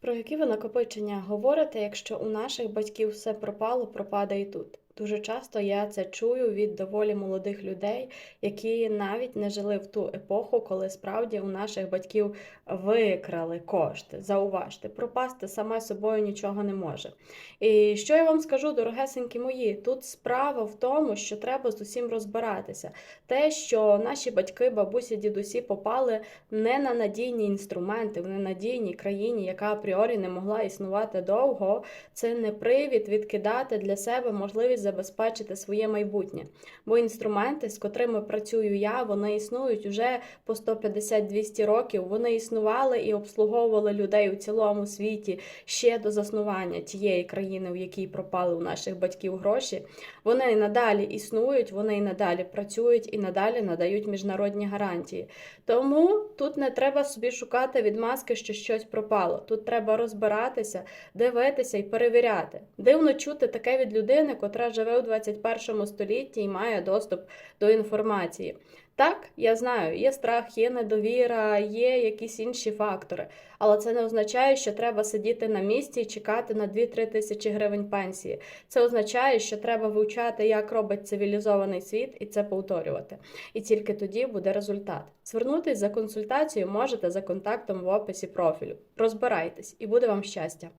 Про які ви накопичення говорите, якщо у наших батьків все пропало, пропаде і тут? Дуже часто я це чую від доволі молодих людей, які навіть не жили в ту епоху, коли справді у наших батьків викрали кошти. Зауважте, пропасти саме собою нічого не може. І що я вам скажу, дорогесенькі мої, тут справа в тому, що треба з усім розбиратися. Те, що наші батьки, бабусі, дідусі попали не на надійні інструменти в ненадійній країні, яка апріорі не могла існувати довго, це не привід відкидати для себе можливість забезпечити своє майбутнє. Бо інструменти, з котрими працюю я, вони існують уже по 150-200 років. Вони існували і обслуговували людей у цілому світі ще до заснування тієї країни, в якій пропали у наших батьків гроші. Вони і надалі існують, вони і надалі працюють і надалі надають міжнародні гарантії. Тому тут не треба собі шукати відмазки, що щось пропало. Тут треба розбиратися, дивитися і перевіряти. Дивно чути таке від людини, котра живе у 21 столітті і має доступ до інформації. Так, я знаю, є страх, є недовіра, є якісь інші фактори, але це не означає, що треба сидіти на місці і чекати на 2-3 тисячі гривень пенсії. Це означає, що треба вивчати, як робить цивілізований світ, і це повторювати. І тільки тоді буде результат. Звернутись за консультацією можете за контактом в описі профілю. Розбирайтесь, і буде вам щастя.